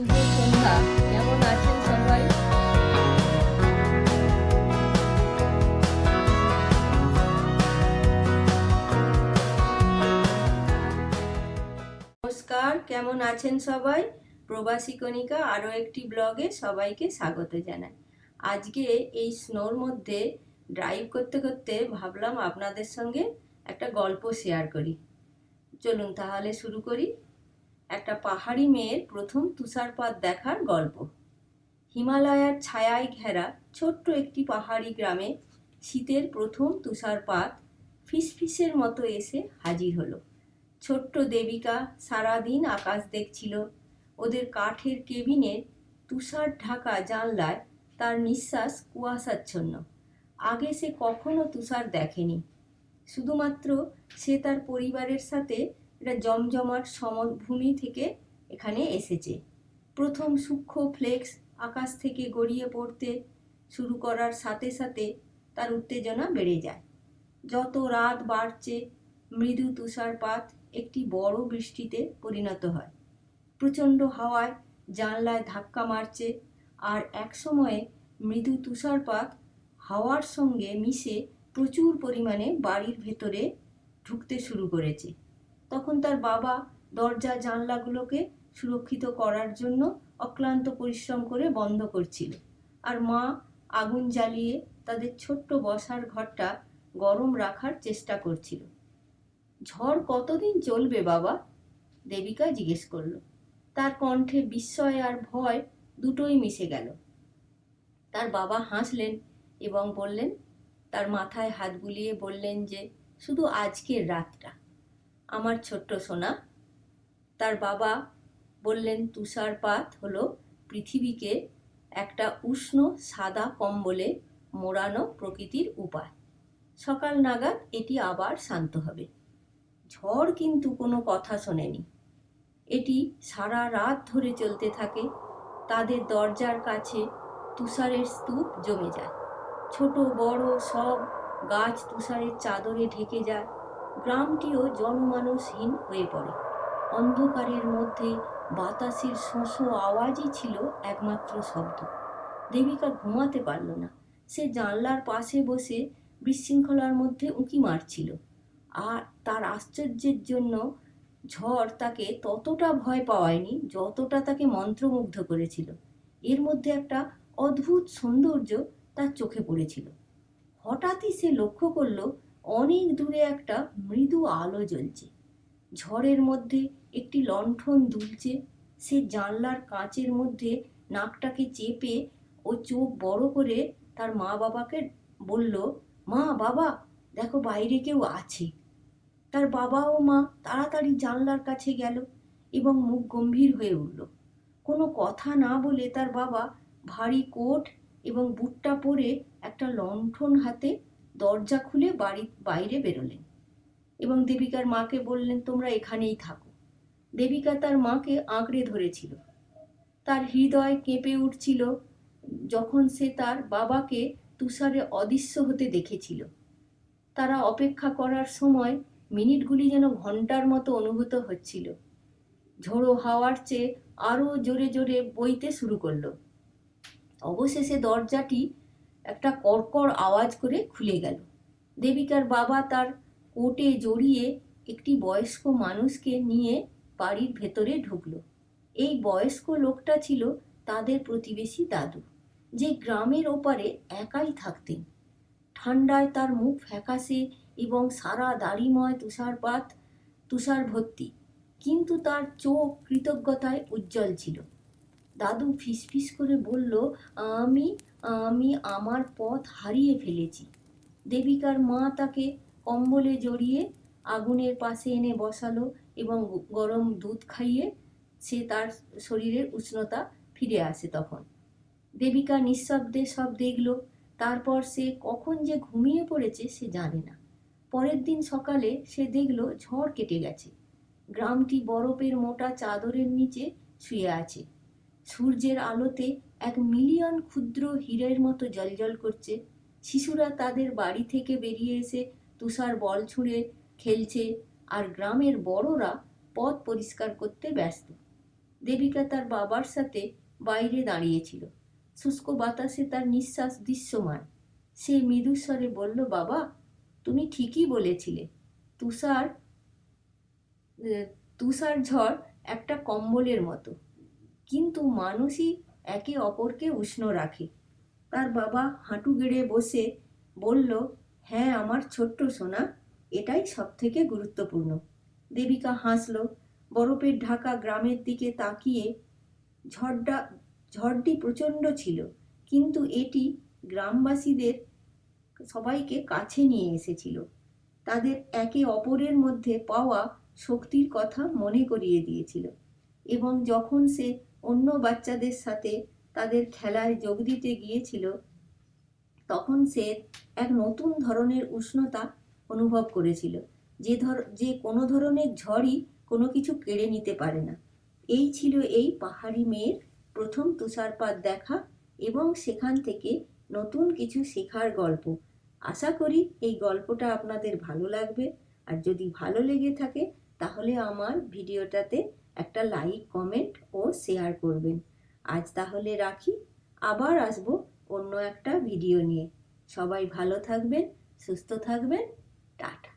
শুভ সন্ধ্যা কেমন আছেন সবাই? নমস্কার, কেমন আছেন সবাই? প্রবাসী কণিকা আরও একটি ব্লগে সবাইকে স্বাগত জানাই। আজকে এই স্নোর মধ্যে ড্রাইভ করতে করতে ভাবলাম আপনাদের সঙ্গে একটা গল্প শেয়ার করি। চলুন তাহলে শুরু করি। একটা পাহাড়ি মেয়ের প্রথম তুষারপাত দেখার গল্প। হিমালয়ার ছায়ায় ঘেরা ছোট্ট একটি পাহাড়ি গ্রামে শীতের প্রথম তুষারপাত ফিসফিসের মতো এসে হাজির হলো। ছোট্ট দেবিকা সারাদিন আকাশ দেখছিল। ওদের কাঠের কেবিনে তুষার ঢাকা জানলায় তার নিঃশ্বাস কুয়াশাচ্ছন্ন। আগে সে কখনো তুষার দেখেনি। শুধুমাত্র সে তার পরিবারের সাথে একটা জমজমাট সমভূমি থেকে এখানে এসেছে। প্রথম সূক্ষ্ম ফ্লেক্স আকাশ থেকে গড়িয়ে পড়তে শুরু করার সাথে সাথে তার উত্তেজনা বেড়ে যায়। যত রাত বাড়ছে, মৃদু তুষারপাত একটি বড় বৃষ্টিতে পরিণত হয়। প্রচণ্ড হাওয়ায় জানলায় ধাক্কা মারছে আর একসময়ে মৃদু তুষারপাত হাওয়ার সঙ্গে মিশে প্রচুর পরিমাণে বাড়ির ভেতরে ঢুকতে শুরু করেছে। তখন তার বাবা দরজা জানলাগুলোকে সুরক্ষিত করার জন্য অক্লান্ত পরিশ্রম করে বন্ধ করছিল। আর মা আগুন জ্বালিয়ে তাদের ছোট্ট বসার ঘরটা গরম রাখার চেষ্টা করছিল। ঝড় কতদিন চলবে বাবা? দেবিকা জিজ্ঞেস করল। তার কণ্ঠে বিস্ময় আর ভয় দুটোই মিশে গেল। তার বাবা হাসলেন এবং বললেন, তার মাথায় হাত বুলিয়ে বললেন যে, শুধু আজকের রাতটা। আমার ছোট্ট সোনা। তার বাবা বললেন তুষারপাত হলো পৃথিবীকে একটা উষ্ণ, সাদা কম্বলে মোড়ানো প্রকৃতির উপায়। সকাল নাগাদ এটি আবার শান্ত হবে। ঝড় কিন্তু কোনো কথা শোনেনি। এটি সারা রাত ধরে চলতে থাকে। তাদের দরজার কাছে তুষারের স্তূপ জমে যায়। ছোট, বড় সব গাছ তুষারের চাদরে ঢেকে যায়। গ্রামটিও জনমানুষহীন হয়ে পড়ে। অন্ধকারের মধ্যে বাতাসের শোঁশো আওয়াজই ছিল একমাত্র শব্দ। দেবিকা ঘুমাতে পারল না। সে জানলার পাশে বসে বিশৃঙ্খলার মধ্যে উঁকি মারছিল। আর তার আশ্চর্যের জন্য ঝড় তাকে ততটা ভয় পাওয়ায়নি যতটা তাকে মন্ত্রমুগ্ধ করেছিল। এর মধ্যে একটা অদ্ভুত সৌন্দর্য তার চোখে পড়েছিল। হঠাৎই সে লক্ষ্য করল অনেক দূরে একটা মৃদু আলো জ্বলছে। ঝড়ের মধ্যে একটি লণ্ঠন দুলছে। সে জানলার কাঁচের মধ্যে নাকটাকে চেপে ও চোখ বড় করে তার মা বাবাকে বলল, মা, বাবা, দেখো বাইরে কেউ আছে। তার বাবা ও মা তাড়াতাড়ি জানলার কাছে গেল এবং মুখ গম্ভীর হয়ে উঠল। কোনো কথা না বলে তার বাবা ভারী কোট এবং বুটটা পরে একটা লণ্ঠন হাতে দরজা খুলে বাড়ি, বাইরে বেরোলেন এবং দেবিকার মাকে বললেন, তোমরা এখানেই থাকো। দেবিকা তার মাকে আঁকড়ে ধরেছিল। তার হৃদয় কেঁপে উঠছিল যখন সে তার বাবাকে তুষারে অদৃশ্য হতে দেখেছিল। তারা অপেক্ষা করার সময় মিনিটগুলি যেন ঘণ্টার মতো অনুভূত হচ্ছিল। ঝোড়ো হাওয়ার চেয়ে আরও জোরে জোরে বইতে শুরু করল। অবশেষে দরজাটি একটা কড়কড় আওয়াজ করে খুলে গেল। দেবিকার বাবা তার কোটে জড়িয়ে একটি বয়স্ক মানুষকে নিয়ে বাড়ির ভেতরে ঢুকলো। এই বয়স্ক লোকটা ছিল তাদের প্রতিবেশী দাদু, যে গ্রামের ওপারে একাই থাকতেন। ঠান্ডায় তার মুখ ফ্যাকাশে এবং সারা দাড়িময় তুষারপাত তুষার ভর্তি কিন্তু তার চোখ কৃতজ্ঞতায় উজ্জ্বল ছিল। দাদু ফিসফিস করে বলল, আমি আমি আমার পথ হারিয়ে ফেলেছি। দেবিকার মা তাকে কম্বলে জড়িয়ে আগুনের পাশে এনে বসালো এবং গরম দুধ খাইয়ে সে তার শরীরের উষ্ণতা ফিরে আসে তখন। দেবিকা নিঃশব্দে সব দেখল, তারপর সে কখন যে ঘুমিয়ে পড়েছে সে জানে না। পরের দিন সকালে সে দেখল ঝড় কেটে গেছে। গ্রামটি বরফের মোটা চাদরের নিচে শুয়ে আছে। সূর্যের আলোতে এক মিলিয়ন ক্ষুদ্র হীরের মতো জলজল করছে। শিশুরা তাদের বাড়ি থেকে বেরিয়ে এসে তুষার বল ছুঁড়ে খেলছে আর গ্রামের বড়রা পথ পরিষ্কার করতে ব্যস্ত। দেবিকা তার বাবার সাথে বাইরে দাঁড়িয়েছিল। শুষ্ক বাতাসে তার নিঃশ্বাস দৃশ্যমান সে মৃদুস্বরে বলল, বাবা, তুমি ঠিকই বলেছিলে। তুষার তুষার ঝড় একটা কম্বলের মতো। কিন্তু মানুষই একে অপরকে উষ্ণ রাখে। তার বাবা হাঁটু গেড়ে বসে বলল হ্যাঁ আমার ছোট্ট সোনা, এটাই সব থেকে গুরুত্বপূর্ণ। দেবিকা হাসল, বরফের ঢাকা গ্রামের দিকে তাকিয়ে ঝড়টা ঝড়টি প্রচণ্ড ছিল, কিন্তু এটি গ্রামবাসীদের সবাইকে কাছে নিয়ে এসেছিল। তাদের একে অপরের মধ্যে পাওয়া শক্তির কথা মনে করিয়ে দিয়েছিল। এবং যখন সে অন্য বাচ্চাদের সাথে তাদের খেলায় যোগ দিতে গিয়েছিল, তখন সে এক নতুন ধরনের উষ্ণতা অনুভব করেছিল। যে ধর, যে কোনো ধরনের ঝড়ই কোনো কিছু কেড়ে নিতে পারে না। এই ছিল এই পাহাড়ি মেয়ের প্রথম তুষারপাত দেখা এবং সেখান থেকে নতুন কিছু শেখার গল্প। আশা করি এই গল্পটা আপনাদের ভালো লাগবে। আর যদি ভালো লেগে থাকে, তাহলে আমার ভিডিওটাতে একটা লাইক কমেন্ট ও শেয়ার করবেন। আজ তাহলে রাখি। আবার আসব অন্য একটা ভিডিও নিয়ে। সবাই ভালো থাকবেন, সুস্থ থাকবেন। টাটা।